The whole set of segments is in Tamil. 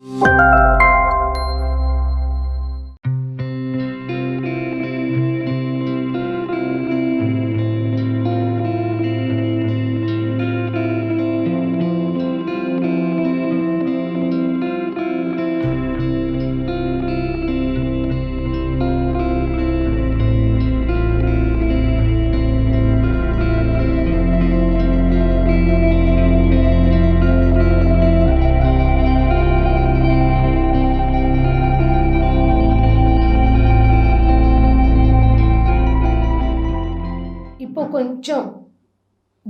இப்போ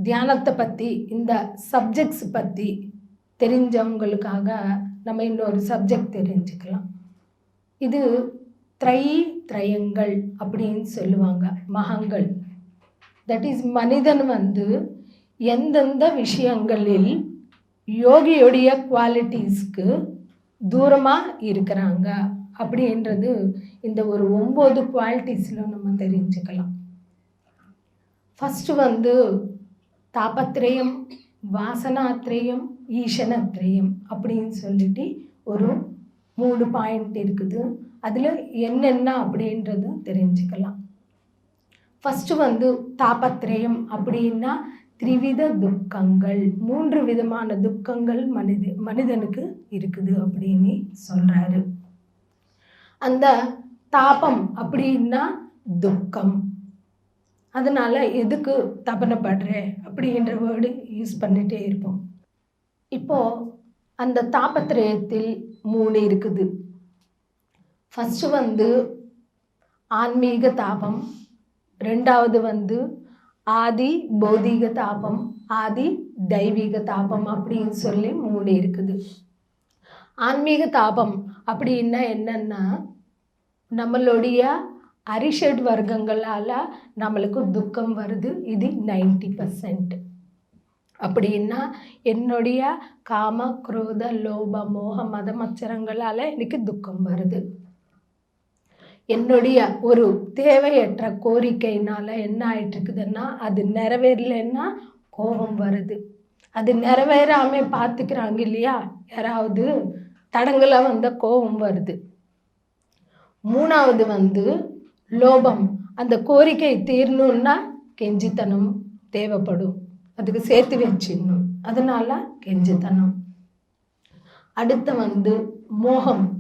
தியானத்தை பற்றி இந்த சப்ஜெக்ட்ஸ் பற்றி தெரிஞ்சவங்களுக்காக நம்ம இன்னொரு சப்ஜெக்ட் தெரிஞ்சுக்கலாம். இது த்ரை திரயங்கள் அப்படின்னு சொல்லுவாங்க மகங்கள். தட் இஸ் மனிதன் வந்து எந்தெந்த விஷயங்களில் யோகியுடைய குவாலிட்டிஸ்க்கு தூரமாக இருக்கிறாங்க அப்படின்றது இந்த ஒரு ஒம்பது குவாலிட்டிஸில் நம்ம தெரிஞ்சுக்கலாம். ஃபஸ்ட்டு வந்து தாபத்ரயம் வாசனாத்ரயம் ஈசனத்ரயம் அப்படின்னு சொல்லிட்டு ஒரு மூணு பாயிண்ட் இருக்குது. அதில் என்னென்ன அப்படின்றது தெரிஞ்சுக்கலாம். ஃபஸ்ட்டு வந்து தாபத்ரயம் அப்படின்னா த்ரிவித துக்கங்கள். மூன்று விதமான துக்கங்கள் மனித மனிதனுக்கு இருக்குது அப்படின்னு சொல்கிறாரு அந்த தாபம் அப்படின்னா துக்கம். அதனால் எதுக்கு தபனப்படுற அப்படின்ற வேர்டு யூஸ் பண்ணிகிட்டே இருப்போம். இப்போது அந்த தாபத்திரயத்தில் மூணு இருக்குது. ஃபஸ்ட்டு வந்து ஆன்மீக தாபம். ரெண்டாவது வந்து ஆதி பௌதீக தாபம் ஆதி தெய்வீக தாபம் அப்படின்னு சொல்லி மூணு இருக்குது. ஆன்மீக தாபம் அப்படின்னா என்னன்னா நம்மளுடைய அரிஷட் வர்க்கங்களால் நம்மளுக்கு துக்கம் வருது. இது நைன்டி பர்சன்ட். அப்படின்னா என்னுடைய காம குரோத லோப மோக மத மச்சரங்களால் எனக்கு துக்கம் வருது. என்னுடைய ஒரு தேவையற்ற கோரிக்கையினால் என்ன ஆயிட்டுருக்குதுன்னா அது நிறைவேறலைன்னா கோபம் வருது. அது நிறைவேறாமல் பார்த்துக்கிறாங்க இல்லையா? யாராவது தடங்களாக வந்த கோபம் வருது. மூணாவது வந்து லோபம் அந்த கோரிக்கை தீரணுன்னா கெஞ்சித்தனம் தேவைப்படும். அதுக்கு சேர்த்து வச்சிடணும். அதனால் கெஞ்சித்தனம். அடுத்து வந்து மோகம்.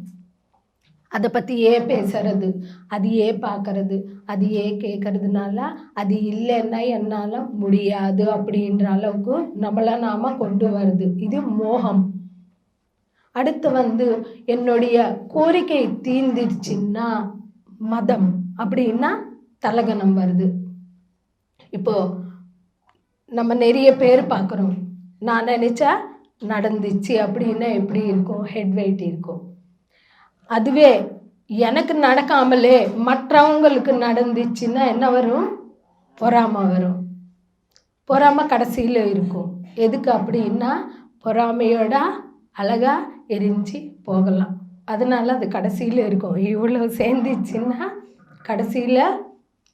அதை பற்றி ஏன் பேசுறது? அது ஏன் பார்க்கறது அது ஏன் கேட்கறதுனால அது இல்லைன்னா என்னால் முடியாது அப்படின்ற அளவுக்கு நம்மளை நாம் கொண்டு வருது. இது மோகம். அடுத்து வந்து என்னுடைய கோரிக்கை தீர்ந்துருச்சுன்னா மதம். அப்படின்னா தலகணம் வருது. இப்போ நம்ம நிறைய பேர் பார்க்குறோம். நான் நினச்சா நடந்துச்சு அப்படின்னா எப்படி இருக்கும்? ஹெட் வெயிட் இருக்கும். அதுவே எனக்கு நடக்காமலே மற்றவங்களுக்கு நடந்துச்சுன்னா என்ன வரும்? பொறாமை வரும். பொறாமை கடைசியில் இருக்கும். எதுக்கு அப்படின்னா பொறாமையோட அழகாக எரிஞ்சு போகலாம். அதனால அது கடைசியில் இருக்கும். இவ்வளோ சேர்ந்துச்சுன்னா கடைசியில்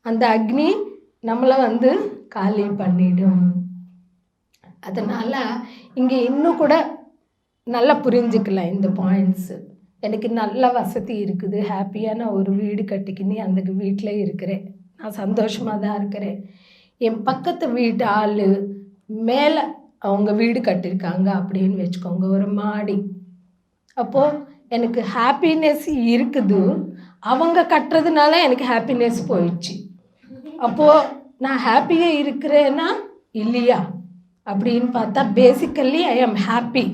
அந்த அக்னி நம்மளை வந்து காலி பண்ணிடும். அதனால் இங்கே இன்னும் கூட நல்லா புரிஞ்சுக்கலாம் இந்த பாயிண்ட்ஸு எனக்கு நல்ல வசதி இருக்குது. ஹாப்பியான ஒரு வீடு கட்டிக்கினி அந்த வீட்டில் இருக்கிறேன். நான் சந்தோஷமாக தான் இருக்கிறேன். என் பக்கத்து வீட்டு ஆள் மேலே அவங்க வீடு கட்டியிருக்காங்க அப்படின்னு வச்சுக்கோங்க. ஒரு மாடி. அப்போது எனக்கு ஹாப்பினஸ் இருக்குது. அவங்க கட்டுறதுனால எனக்கு ஹாப்பினஸ் போயிடுச்சு. அப்போது நான் ஹாப்பியாக இருக்கிறேன்னா இல்லையா? அப்படின்னு பார்த்தா பேசிக்கலி ஐ ஆம் ஹாப்பி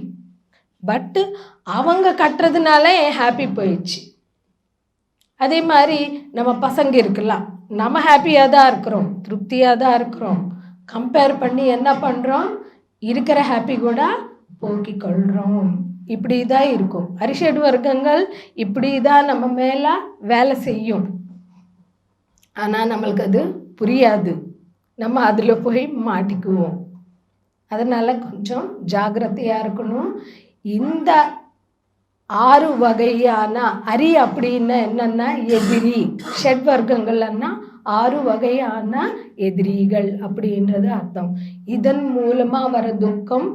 பட்டு அவங்க கட்டுறதுனால என் ஹாப்பி போயிடுச்சு. அதே மாதிரி நம்ம பசங்க இருக்கலாம். நம்ம ஹாப்பியாக தான் இருக்கிறோம். திருப்தியாக தான் இருக்கிறோம். கம்பேர் பண்ணி என்ன பண்ணுறோம் இருக்கிற ஹாப்பி கூட போக்கிக் கொள்கிறோம் இப்படி தான் இருக்கும். அரிஷட் வர்க்கங்கள் இப்படி தான் நம்ம மேலே வேலை செய்யும். ஆனால் நம்மளுக்கு அது புரியாது. நம்ம அதில் போய் மாட்டிக்குவோம். அதனால் கொஞ்சம் ஜாக்கிரதையாக இருக்கணும். இந்த ஆறு வகையான அரி அப்படின்னா என்னென்னா எதிரி. ஷெட் வர்க்கங்கள்னா ஆறு வகையான எதிரிகள் அப்படின்றது அர்த்தம். இதன் மூலமாக வர துக்கம்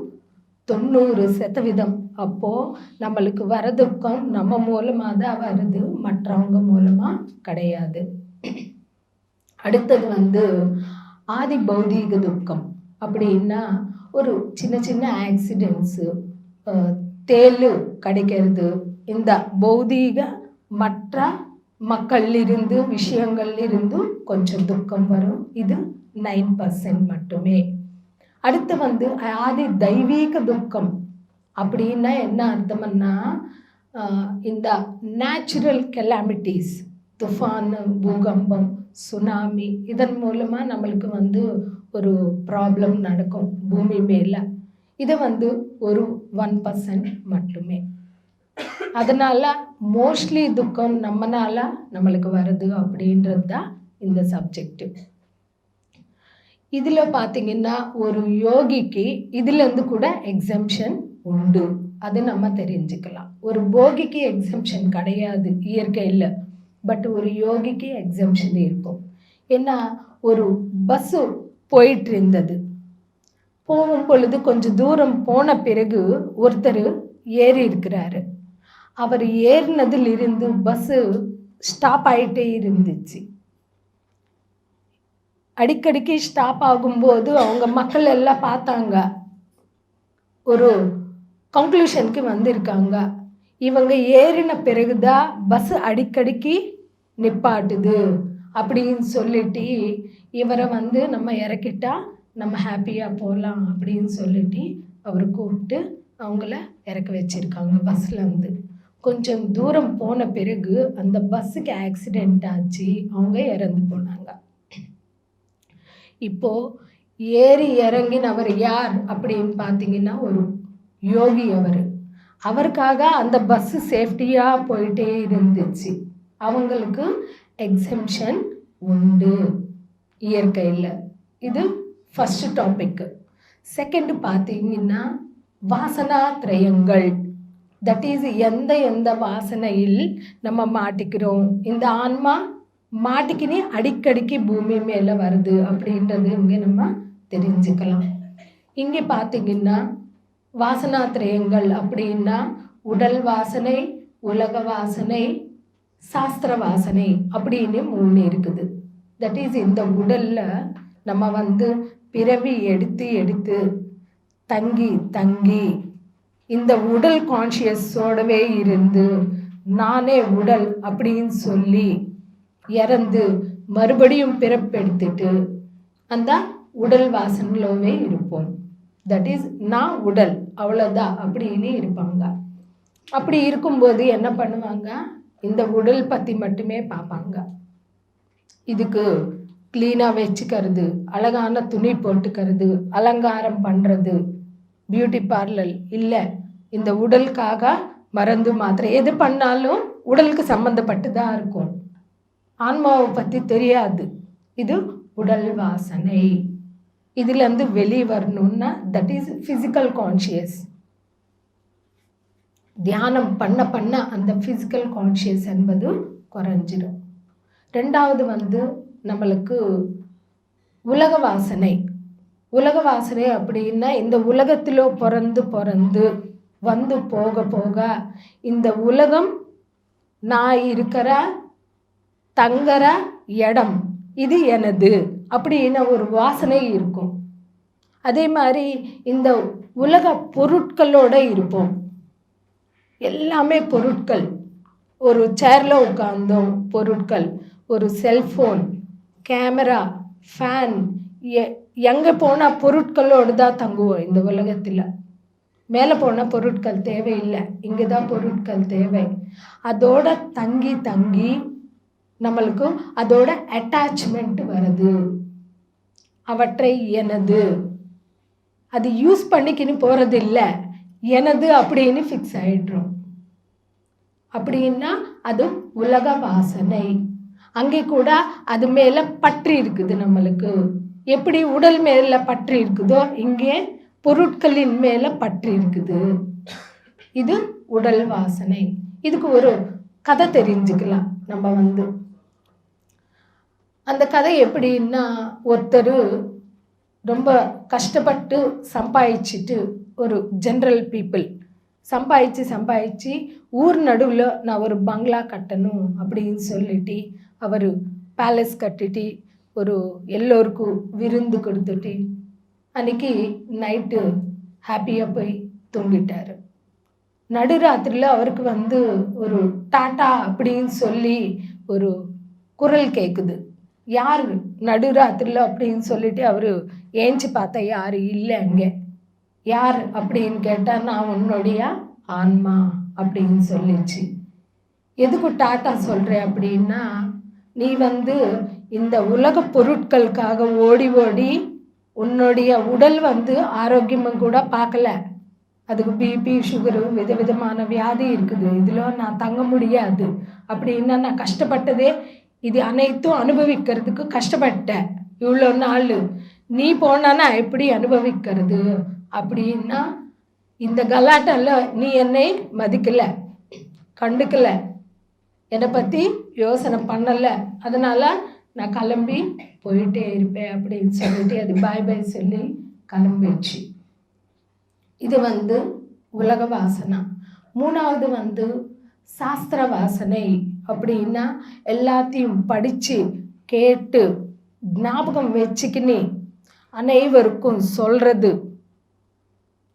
தொண்ணூறு சதவீதம். அப்போது நம்மளுக்கு வர துக்கம் நம்ம மூலமாக தான் வருது. மற்றவங்க மூலமாக கிடையாது. அடுத்தது வந்து ஆதி பௌதீக துக்கம். அப்படின்னா ஒரு சின்ன சின்ன ஆக்சிடென்ட்ஸு தேள் கிடைக்கிறது. இந்த பௌதீக மற்ற மக்கள் இருந்து கொஞ்சம் துக்கம் வரும். இது நைன் பர்சன்ட் மட்டுமே. அடுத்து வந்து ஆதி தெய்வீக துக்கம் அப்படின்னா என்ன அர்த்தம்னா இந்த நேச்சுரல் கெலாமிட்டிஸ் துஃபானு பூகம்பம் சுனாமி இதன் மூலமாக நம்மளுக்கு வந்து ஒரு ப்ராப்ளம் நடக்கும் பூமி மேலே. இது வந்து ஒரு ஒன் பர்சன்ட் மட்டுமே. அதனால் மோஸ்ட்லி துக்கம் நம்மனால நம்மளுக்கு வருது அப்படின்றது தான் இந்த சப்ஜெக்ட்டு இதில் பார்த்தீங்கன்னா ஒரு யோகிக்கு இதுலேருந்து கூட எக்ஸம்ஷன் உண்டு. அது நம்ம தெரிஞ்சுக்கலாம். ஒரு போகிக்கு எக்ஸம்ஷன் கிடையாது இயற்கையில் பட் ஒரு யோகிக்கு எக்ஸம்ஷன் இருக்கும். ஏன்னா ஒரு பஸ்ஸு போயிட்டு இருந்தது போகும் பொழுது கொஞ்சம் தூரம் போன பிறகு ஒருத்தர் ஏறி இருக்கிறாரு அவர் ஏறினதிலிருந்து பஸ்ஸு ஸ்டாப் ஆகிட்டே இருந்துச்சு. அடிக்கடிக்கு ஸ்டாப் ஆகும்போது அவங்க மக்கள் எல்லாம் பார்த்தாங்க. ஒரு கன்க்ளூஷனுக்கு வந்திருக்காங்க. இவங்க ஏறின பிறகுதான் பஸ் அடிக்கடிக்கு நிப்பாட்டுது அப்படின்னு சொல்லிட்டு இவரை வந்து நம்ம இறக்கிட்டா நம்ம ஹாப்பியாக போகலாம் அப்படின்னு சொல்லிட்டு அவர் கூப்பிட்டு அவங்கள இறக்க வச்சுருக்காங்க பஸ்லேருந்து கொஞ்சம் தூரம் போன பிறகு அந்த பஸ்ஸுக்கு ஆக்சிடெண்ட் ஆச்சு. அவங்க இறந்து போனாங்க. இப்போது ஏறி இறங்கின அவர் யார் அப்படின்னு பார்த்தீங்கன்னா ஒரு யோகி அவர். அவருக்காக அந்த பஸ்ஸு சேஃப்டியாக போயிட்டே இருந்துச்சு. அவங்களுக்கு எக்ஸம்ஷன் உண்டு இயற்கையில். இது ஃபஸ்ட்டு டாபிக்கு செகண்டு பார்த்தீங்கன்னா வாசனா திரயங்கள். தட் இஸ் எந்த எந்த வாசனையில் நம்ம மாட்டிக்கிறோம்? இந்த ஆன்மா மாட்டிக்கினே அடிக்கடிக்கு பூமி மேலே வருது அப்படின்றது இங்கே நம்ம தெரிஞ்சுக்கலாம். இங்கே பார்த்தீங்கன்னா வாசனாத்திரயங்கள் அப்படின்னா உடல் வாசனை உலக வாசனை சாஸ்திர வாசனை அப்படின்னு மூணு இருக்குது. தட் இஸ் இந்த உடலில் நம்ம வந்து பிறவி எடுத்து எடுத்து தங்கி தங்கி இந்த உடல் கான்ஷியஸோடவே இருந்து நானே உடல் அப்படின்னு சொல்லி இறந்து மறுபடியும் பிறப்பெடுத்துட்டு அந்த உடல் வாசனையிலவே இருப்போம். தட் இஸ் நான் உடல் அவ்வளோதான் அப்படின்னு இருப்பாங்க. அப்படி இருக்கும்போது என்ன பண்ணுவாங்க? இந்த உடல் பற்றி மட்டுமே பார்ப்பாங்க. இதுக்கு க்ளீனாக வச்சுக்கிறது அழகான துணி போட்டுக்கிறது அலங்காரம் பண்ணுறது பியூட்டி பார்லர் இல்லை இந்த உடலுக்காக மருந்து மாத்திரை எது பண்ணாலும் உடலுக்கு சம்மந்தப்பட்டு தான் இருக்கும். ஆன்மாவை பற்றி தெரியாது. இது உடல் வாசனை. இதுலேருந்து வெளியே வரணும்னா தட் இஸ் ஃபிசிக்கல் கான்ஷியஸ் தியானம் பண்ண பண்ண அந்த ஃபிசிக்கல் கான்ஷியஸ் என்பது குறைஞ்சிடும் ரெண்டாவது வந்து நம்மளுக்கு உலக வாசனை. உலக வாசனை அப்படின்னா இந்த உலகத்தில் பிறந்து பிறந்து வந்து போக போக இந்த உலகம் நான் இருக்கிற தங்குற இடம். இது எனது. அப்படின்னு ஒரு வாசனை இருக்கும். அதே மாதிரி இந்த உலக பொருட்களோட இருப்போம். எல்லாமே பொருட்கள். ஒரு சேரில் உட்காந்தோம் பொருட்கள். ஒரு செல்ஃபோன் கேமரா ஃபேன் எ எங்கே போனால் பொருட்களோடு தான் தங்குவோம் இந்த உலகத்தில். மேலே போனால் பொருட்கள் தேவையில்லை. இங்கே தான் பொருட்கள் தேவை. அதோட தங்கி தங்கி நம்மளுக்கு அதோட அட்டாச்மெண்ட் வருது. அவற்றை எனது. அது யூஸ் பண்ணிக்கின்னு போகிறது இல்லை. எனது அப்படின்னு ஃபிக்ஸ் ஆகிடுறோம் அப்படின்னா அது உலக வாசனை. அங்கே கூட அது மேலே பற்று இருக்குது நம்மளுக்கு. எப்படி உடல் மேலே பற்று இருக்குதோ இங்கே பொருட்களின் மேலே பற்று இருக்குது. இது உடல் வாசனை. இதுக்கு ஒரு கதை தெரிஞ்சுக்கலாம். நம்ம வந்து அந்த கதை எப்படின்னா ஒருத்தர் ரொம்ப கஷ்டப்பட்டு சம்பாதிச்சிட்டு ஒரு ஜென்ரல் பீப்புள் சம்பாதிச்சு சம்பாதிச்சு ஊர் நடுவில் நான் ஒரு பங்களா கட்டணும் அப்படின்னு சொல்லிட்டு அவர் பேலஸ் கட்டிட்டு ஒரு எல்லோருக்கும் விருந்து கொடுத்துட்டு அன்னைக்கு நைட்டு ஹாப்பியாக போய் தூங்கிட்டார். நடுராத்திரியில் அவருக்கு வந்து ஒரு டாட்டா அப்படின்னு சொல்லி ஒரு குரல் கேட்குது யார் நடுராத்திரியில் அப்படின்னு சொல்லிட்டு அவர் ஏஞ்சி பார்த்தா யார் இல்லை அங்கே. யார்? அப்படின்னு கேட்டால் நான் உன்னுடைய ஆன்மா அப்படின்னு சொல்லிச்சு. எதுக்கு டாட்டா சொல்கிறேன் அப்படின்னா நீ வந்து இந்த உலக பொருட்களுக்காக ஓடி ஓடி உன்னுடைய உடல் வந்து ஆரோக்கியமும் கூட பார்க்கல. அதுக்கு பிபி சுகரு விதவிதமான வியாதி இருக்குது. இதில் நான் தங்க முடியாது. அப்படின்னா நான் கஷ்டப்பட்டதே இது அனைத்தும் அனுபவிக்கிறதுக்கு கஷ்டப்பட்ட இவ்வளோ நாள் நீ போனானா எப்படி அனுபவிக்கிறது? அப்படின்னா இந்த கலாட்டெல்லாம் நீ என்னை மதிக்கலை கண்டுக்கலை என்னை பற்றி யோசனை பண்ணலை. அதனால் நான் கிளம்பி போயிட்டே இருப்பேன் அப்படின்னு சொல்லிட்டு அது பாய் பாய் சொல்லி கிளம்பிடுச்சு. இது வந்து உலக வாசனை. மூணாவது வந்து சாஸ்திர வாசனை. அப்படின்னா எல்லாத்தையும் படித்து கேட்டு ஞாபகம் வச்சுக்கின்னு அனைவருக்கும் சொல்கிறது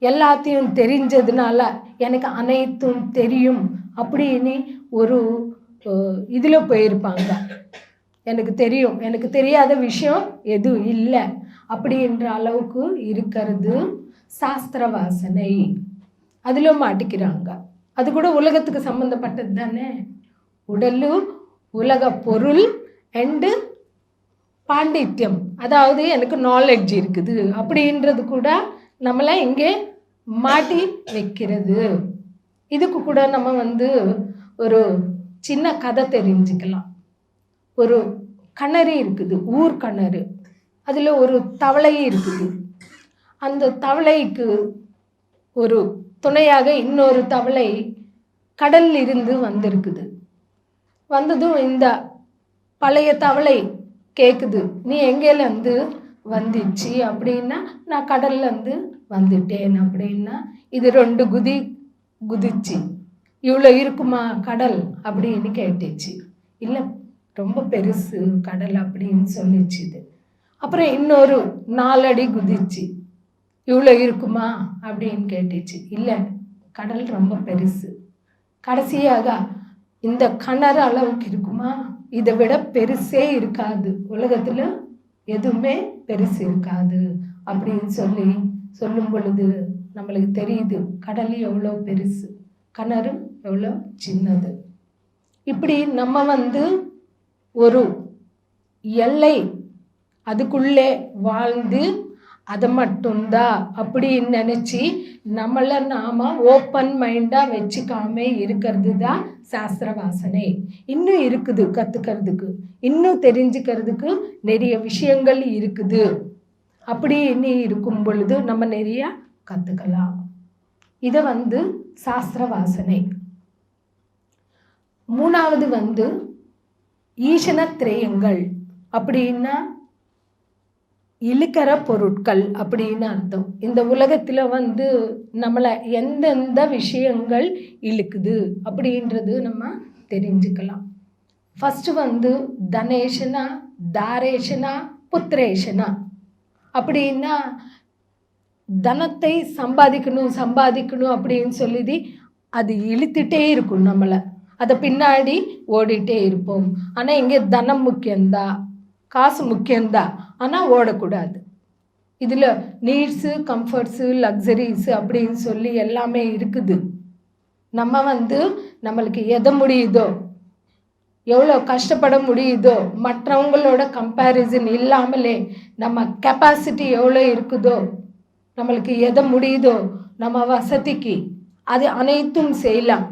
எல்லாத்தையும் தெரிஞ்சதுனால எனக்கு அனைத்தும் தெரியும் அப்படின்னு ஒரு இதில் போயிருப்பாங்க. எனக்கு தெரியும். எனக்கு தெரியாத விஷயம் எதுவும் இல்லை அப்படின்ற அளவுக்கு இருக்கிறது சாஸ்திர வாசனை அதில் மாட்டிக்கிறாங்க. அது கூட உலகத்துக்கு சம்மந்தப்பட்டது தானே? உடலு உலக பொருள் அண்டு பாண்டித்யம். அதாவது எனக்கு நாலெட்ஜ் இருக்குது. அப்படின்றது கூட நம்மளை இங்கே மாட்டி வைக்கிறது. இதுக்கு கூட நம்ம வந்து ஒரு சின்ன கதை தெரிஞ்சுக்கலாம். ஒரு கிணறு இருக்குது ஊர் கிணறு. அதில் ஒரு தவளை இருக்குது. அந்த தவளைக்கு ஒரு துணையாக இன்னொரு தவளை கடல்ல இருந்து வந்திருக்குது. வந்ததும் இந்த பழைய தவளை கேட்குது நீ எங்கேலேருந்து வந்துச்சு? அப்படின்னா நான் கடல்லேருந்து வந்துட்டேன். அப்படின்னா இது ரெண்டு குதி குதிச்சு இவ்வளோ இருக்குமா கடல்? அப்படின்னு கேட்டுச்சு. இல்லை ரொம்ப பெருசு கடல் அப்படின்னு சொல்லிச்சு இது. அப்புறம் இன்னொரு நாலடி குதிச்சு இவ்வளோ இருக்குமா? அப்படின்னு கேட்டுச்சு. இல்லை கடல் ரொம்ப பெருசு. கடைசியாக இந்த கிணறு அளவுக்கு இருக்குமா? இதை விட பெருசே இருக்காது. உலகத்தில் எதுவுமே பெருசு இருக்காது அப்படின்னு சொல்லி சொல்லும் பொழுது நம்மளுக்கு தெரியுது கடல் எவ்வளோ பெருசு கிணறு எவ்வளோ சின்னது. இப்படி நம்ம வந்து ஒரு எல்லை அதுக்குள்ளே வாழ்ந்து அதை மட்டும்தான் அப்படின்னு நினச்சி நம்மளை நாம் ஓப்பன் மைண்டாக வச்சுக்காம இருக்கிறது தான் சாஸ்திர வாசனை இன்னும் இருக்குது கற்றுக்கிறதுக்கு இன்னும் தெரிஞ்சுக்கிறதுக்கு நிறைய விஷயங்கள் இருக்குது. அப்படின்னு இருக்கும் பொழுது நம்ம நிறையா கற்றுக்கலாம் இதை வந்து சாஸ்திர வாசனை மூணாவது வந்து ஈசன திரேயங்கள் அப்படின்னா இழுக்கிற பொருட்கள் அப்படின்னு அர்த்தம். இந்த உலகத்தில் வந்து நம்மளை எந்தெந்த விஷயங்கள் இழுக்குது அப்படின்றது நம்ம தெரிஞ்சுக்கலாம். ஃபஸ்ட்டு வந்து தனேஷனா தாரேஷனா புத்திரேஷனா? அப்படின்னா தனத்தை சம்பாதிக்கணும் சம்பாதிக்கணும் அப்படின்னு சொல்லி அது இழுத்துட்டே இருக்கும் நம்மளை. அதை பின்னாடி ஓடிட்டே இருப்போம். ஆனால் இங்கே தனம் முக்கியம்தான். காசு முக்கியம்தான். ஆனால் ஓடக்கூடாது. இதில் நீட்ஸு கம்ஃபர்ட்ஸு லக்ஸரிஸு அப்படின்னு சொல்லி எல்லாமே இருக்குது. நம்ம வந்து நம்மளுக்கு எதை முடியுதோ எவ்வளோ கஷ்டப்பட முடியுதோ மற்றவங்களோட கம்பேரிசன் இல்லாமலே நம்ம கெப்பாசிட்டி எவ்வளோ இருக்குதோ நம்மளுக்கு எதை முடியுதோ நம்ம வசதிக்கு அது அனைத்தும் செய்யலாம்.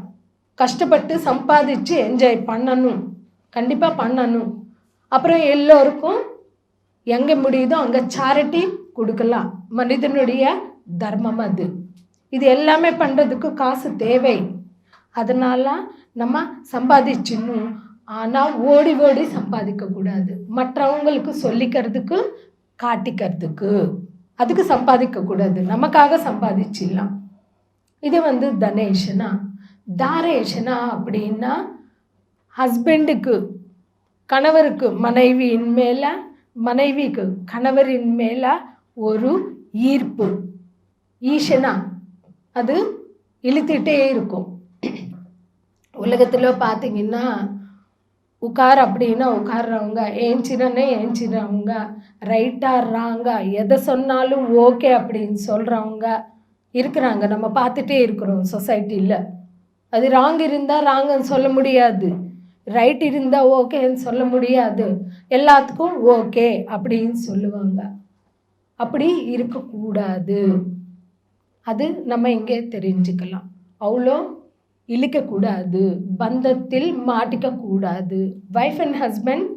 கஷ்டப்பட்டு சம்பாதிச்சு என்ஜாய் பண்ணணும். கண்டிப்பாக பண்ணணும். அப்புறம் எல்லோருக்கும் எங்கே முடியுதோ அங்கே சேரிட்டி கொடுக்கலாம். மனிதனுடைய தர்மம் அது. இது எல்லாமே பண்ணுறதுக்கு காசு தேவை. அதனால் நம்ம சம்பாதிச்சிடணும். ஆனால் ஓடி ஓடி சம்பாதிக்கக்கூடாது மற்றவங்களுக்கு சொல்லிக்கிறதுக்கு காட்டிக்கிறதுக்கு. அதுக்கு சம்பாதிக்கக்கூடாது நமக்காக சம்பாதிச்சிடலாம். இது வந்து தனேஷனா? தாரேஷனா அப்படின்னா ஹஸ்பண்டுக்கு கணவருக்கு மனைவியின் மேலே மனைவிக்கு கணவரின் மேலே ஒரு ஈர்ப்பு. ஈஷனா அது இழுத்துட்டே இருக்கும். உலகத்தில் பார்த்தீங்கன்னா உட்கார் அப்படின்னா உட்கார்றவங்க ஏஞ்சினே ஏஞ்சினவங்க ரைட்டாக ராங்க எதை சொன்னாலும் ஓகே அப்படின்னு சொல்கிறவங்க இருக்கிறாங்க. நம்ம பார்த்துட்டே இருக்கிறோம் சொசைட்டியில் அது ராங் இருந்தால் ராங்கன்னு சொல்ல முடியாது. ரைட் இருந்தால் ஓகேன்னு சொல்ல முடியாது. எல்லாத்துக்கும் ஓகே அப்படின்னு சொல்லுவாங்க. அப்படி இருக்கக்கூடாது. அது நம்ம இங்கே தெரிஞ்சுக்கலாம். அவ்வளோ இழுக்கக்கூடாது. பந்தத்தில் மாட்டிக்கக்கூடாது. ஒய்ஃப் அண்ட் ஹஸ்பண்ட்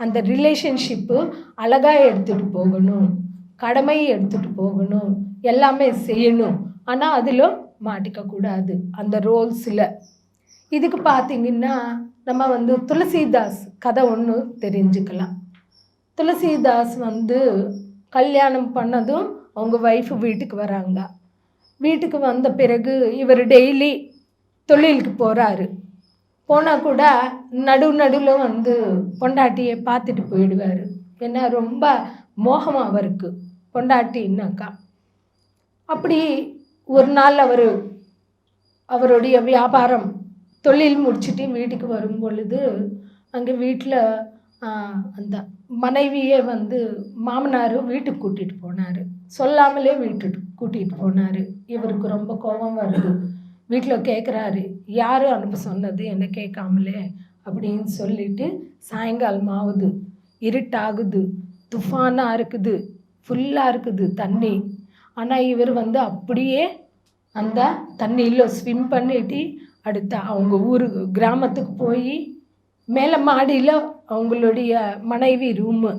அந்த ரிலேஷன்ஷிப்பு அழகாக எடுத்துகிட்டு போகணும். கடமையை எடுத்துகிட்டு போகணும். எல்லாமே செய்யணும். ஆனால் அதில் மாட்டிக்கக்கூடாது. அந்த ரோல்ஸில் இதுக்கு பார்த்தீங்கன்னா நம்ம வந்து துளசிதாஸ் கதை ஒன்று தெரிஞ்சுக்கலாம். துளசிதாஸ் வந்து கல்யாணம் பண்ணதும் அவங்க ஒய்ஃபு வீட்டுக்கு வராங்க. வீட்டுக்கு வந்த பிறகு இவர் டெய்லி தொழிலுக்கு போகிறாரு போனால் கூட நடு நடுவில் வந்து பொண்டாட்டியை பார்த்துட்டு போயிடுவார். ஏன்னா ரொம்ப மோகம் அவருக்கு. பொண்டாட்டின்னாக்கா. அப்படி ஒரு நாள் அவர் அவருடைய வியாபாரம் தொழில் முடிச்சுட்டு வீட்டுக்கு வரும் பொழுது அங்கே வீட்டில் அந்த மனைவியே வந்து மாமனாரும் வீட்டுக்கு கூட்டிகிட்டு போனார். சொல்லாமலே வீட்டுக்கு கூட்டிகிட்டு போனார். இவருக்கு ரொம்ப கோபம் வருது. வீட்டில் கேட்குறாரு யார் அனுப்ப சொன்னது? என்ன கேட்காமலே? அப்படின்னு சொல்லிட்டு சாயங்காலம் ஆகுது இருட்டாகுது. துஃபானாக இருக்குது. ஃபுல்லாக இருக்குது தண்ணி. ஆனால் இவர் வந்து அப்படியே அந்த தண்ணியில் ஸ்விம் பண்ணிட்டு அடுத்த அவங்க ஊருக்கு கிராமத்துக்கு போய் மேலே மாடியில் அவங்களுடைய மனைவி ரூமு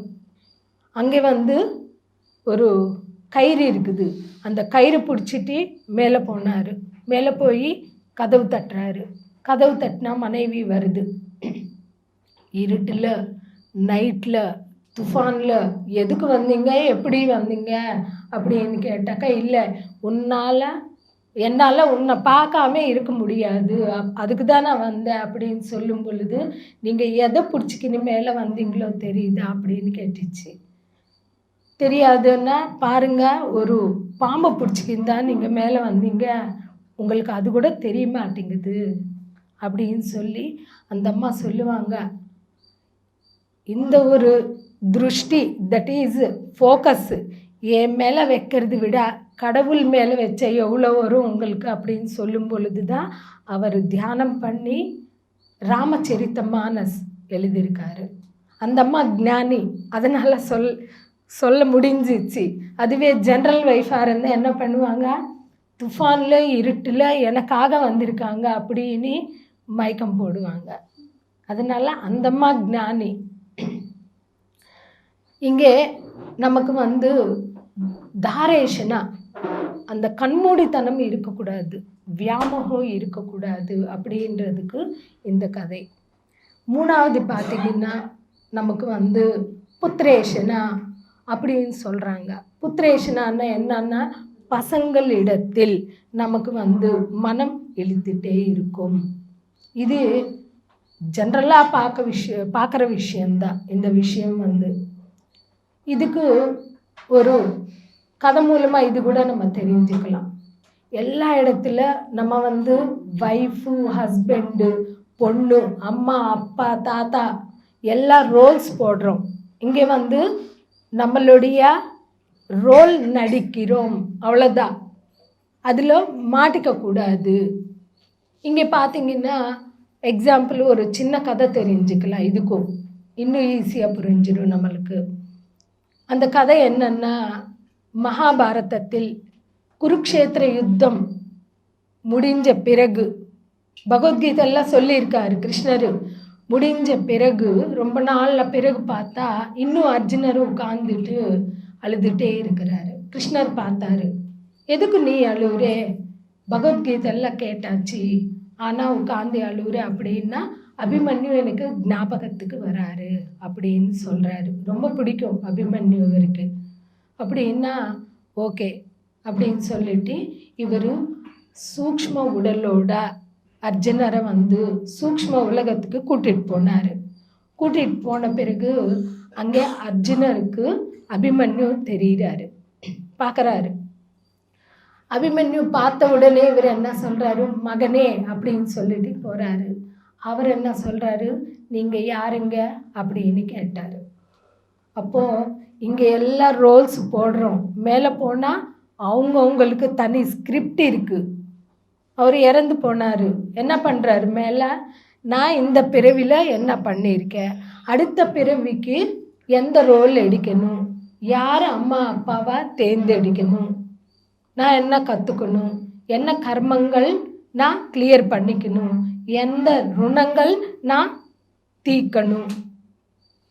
அங்கே வந்து ஒரு கயிறு இருக்குது. அந்த கயிறு பிடிச்சிட்டு மேலே போனார். மேலே போய் கதவு தட்டுறாரு. கதவு தட்டினா மனைவி வருது. இருட்டில் நைட்டில் துஃபானில் எதுக்கு வந்தீங்க? எப்படி வந்தீங்க? அப்படின்னு கேட்டாக்கா இல்லை உன்னால் என்னால் உன்னை பார்க்காம இருக்க முடியாது. அப்- அதுக்கு தான் நான் வந்தேன் அப்படின்னு சொல்லும் பொழுது நீங்கள் எதை பிடிச்சிக்கின்னு மேலே வந்தீங்களோ தெரியுதா அப்படின்னு கேட்டுச்சு. தெரியாதுன்னா பாருங்கள் ஒரு பாம்பை பிடிச்சிக்கின்னு தான் நீங்கள் மேலே வந்தீங்க. உங்களுக்கு அது கூட தெரிய மாட்டேங்குது அப்படின்னு சொல்லி அந்த அம்மா சொல்லுவாங்க. இந்த ஒரு திருஷ்டி தட் இஸ் ஃபோக்கஸ் என் மேலே வைக்கிறது விட கடவுள் மேலே வச்ச எவ்வளோ வரும் உங்களுக்கு அப்படின்னு சொல்லும் பொழுது தான் அவர் தியானம் பண்ணி ராமச்சரித்த மானஸ் எழுதியிருக்காரு. அந்த அம்மா ஞானி. அதனால் சொல் சொல்ல முடிஞ்சிச்சு. அதுவே ஜென்ரல் ஒய்ஃபாக இருந்தால் என்ன பண்ணுவாங்க? துஃபானில் இருட்டில் எனக்காக வந்திருக்காங்க அப்படின்னு மயக்கம் போடுவாங்க. அதனால் அந்தம்மா ஞானி. இங்கே நமக்கு வந்து தாரேஷனா அந்த கண்மூடித்தனம் இருக்கக்கூடாது வியாமோகம் இருக்கக்கூடாது அப்படின்றதுக்கு இந்த கதை. மூணாவது பார்த்தீங்கன்னா நமக்கு வந்து புத்திரேஷனா அப்படின்னு சொல்கிறாங்க புத்திரேஷனான்னா என்னன்னா பசங்களிடத்தில் நமக்கு வந்து மனம் எழுத்துட்டே இருக்கும். இது ஜென்ரலாக பார்க்க விஷயம் பார்க்குற விஷயந்தான் இந்த விஷயம் வந்து. இதுக்கு ஒரு கதை மூலமாக இது கூட நம்ம தெரிஞ்சுக்கலாம். எல்லா இடத்துல நம்ம வந்து ஒய்ஃபு ஹஸ்பண்டு பொண்ணு அம்மா அப்பா தாத்தா எல்லா ரோல்ஸ் போடுறோம். இங்கே வந்து நம்மளுடைய ரோல் நடிக்கிறோம். அவ்வளோதான் அதில் மாட்டிக்கக்கூடாது இங்கே பார்த்தீங்கன்னா எக்ஸாம்பிள் ஒரு சின்ன கதை தெரிஞ்சுக்கலாம். இதுக்கும். இன்னும் ஈஸியாக புரிஞ்சிடும் நம்மளுக்கு. அந்த கதை என்னென்னா மகாபாரதத்தில் குருக்ஷேத்திர யுத்தம் முடிஞ்ச பிறகு பகவத்கீதையெல்லாம் சொல்லியிருக்காரு கிருஷ்ணர். முடிஞ்ச பிறகு ரொம்ப நாளில் பிறகு பார்த்தா இன்னும் அர்ஜுனர் உட்கார்ந்துட்டு அழுதுகிட்டே இருக்கிறாரு. கிருஷ்ணர் பார்த்தாரு. எதுக்கு நீ அழுவுறே? பகவத்கீதையெல்லாம் கேட்டாச்சு. ஆனால் உட்காந்து அழுவுற அப்படின்னா அபிமன்யு எனக்கு ஞாபகத்துக்கு வராரு அப்படின்னு சொல்கிறாரு ரொம்ப பிடிக்கும் அபிமன்யு அவருக்கு அப்படின்னா ஓகே அப்படின்னு சொல்லிட்டு இவர் சூக்ஷ்ம உடலோட அர்ஜுனரை வந்து சூக்ஷ்ம உலகத்துக்கு கூட்டிகிட்டு போனார். கூட்டிகிட்டு போன பிறகு அங்கே அர்ஜுனருக்கு அபிமன்யு தெரிகிறாரு பார்க்குறாரு அபிமன்யு பார்த்த உடனே இவர் என்ன சொல்கிறாரு மகனே அப்படின்னு சொல்லிட்டு போகிறாரு அவர் என்ன சொல்கிறாரு நீங்கள் யாருங்க? அப்படின்னு கேட்டார். அப்போது இங்கே எல்லா ரோல்ஸ் போடுறோம். மேலே போனால் அவங்கவுங்களுக்கு தனி ஸ்கிரிப்ட் இருக்குது அவர் இறந்து போனார். என்ன பண்ணுறாரு மேலே நான் இந்த பிறவியில் என்ன பண்ணியிருக்கேன்? அடுத்த பிறவிக்கு எந்த ரோல் எடுக்கணும்? யார் அம்மா அப்பாவாக தேர்ந்தெடுக்கணும்? நான் என்ன கற்றுக்கணும் என்ன கர்மங்கள் நான் கிளியர் பண்ணிக்கணும்? எந்த ருணங்கள் நான் தீக்கணும்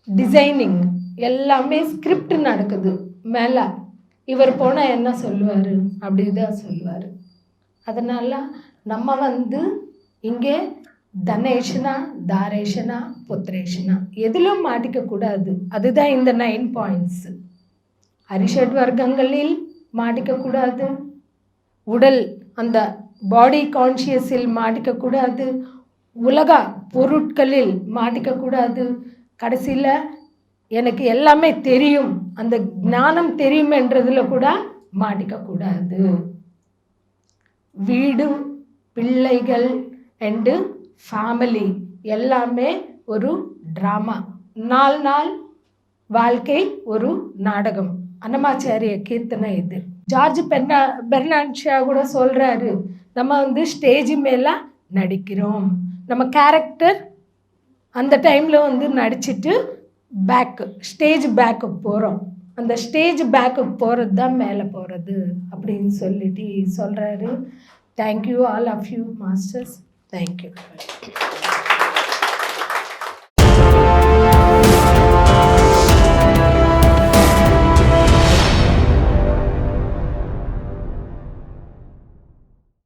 டிசைனிங் எல்லாமே ஸ்கிரிப்ட் நடக்குது. மேலே இவர் போனால் என்ன சொல்லுவார்? அப்படி தான் சொல்லுவார். அதனால் நம்ம வந்து இங்கே தனேஷனா தாரேஷனா புத்ரேஷனா எதிலும் மாட்டிக்கக்கூடாது அதுதான் இந்த நைன் பாயிண்ட்ஸு அரிஷட் வர்க்கங்களில் மாட்டிக்கக்கூடாது உடல் அந்த பாடி கான்ஷியஸில் மாட்டிக்கக்கூடாது உலக பொருட்களில் மாட்டிக்கக்கூடாது கடைசியில் எனக்கு எல்லாமே தெரியும். அந்த ஞானம் தெரியுமென்றதுல கூட மாட்டிக்கக்கூடாது வீடு பிள்ளைகள் அண்டு ஃபேமிலி எல்லாமே ஒரு ட்ராமா நாள் நாள் வாழ்க்கை ஒரு நாடகம். அன்னமாச்சாரிய கீர்த்தனை இது. ஜார்ஜ் பெர்னா பெர்னான்ஷா கூட சொல்கிறாரு நம்ம வந்து ஸ்டேஜ் மேலே நடிக்கிறோம். நம்ம கேரக்டர் அந்த டைமில் வந்து நடிச்சிட்டு பேக்கு ஸ்டேஜ் பேக்குக்கு போகிறோம் அந்த ஸ்டேஜ் பேக்குக்கு போகிறது தான் மேலே போகிறது அப்படின்னு சொல்லிட்டு சொல்கிறாரு thank you all of you masters thank you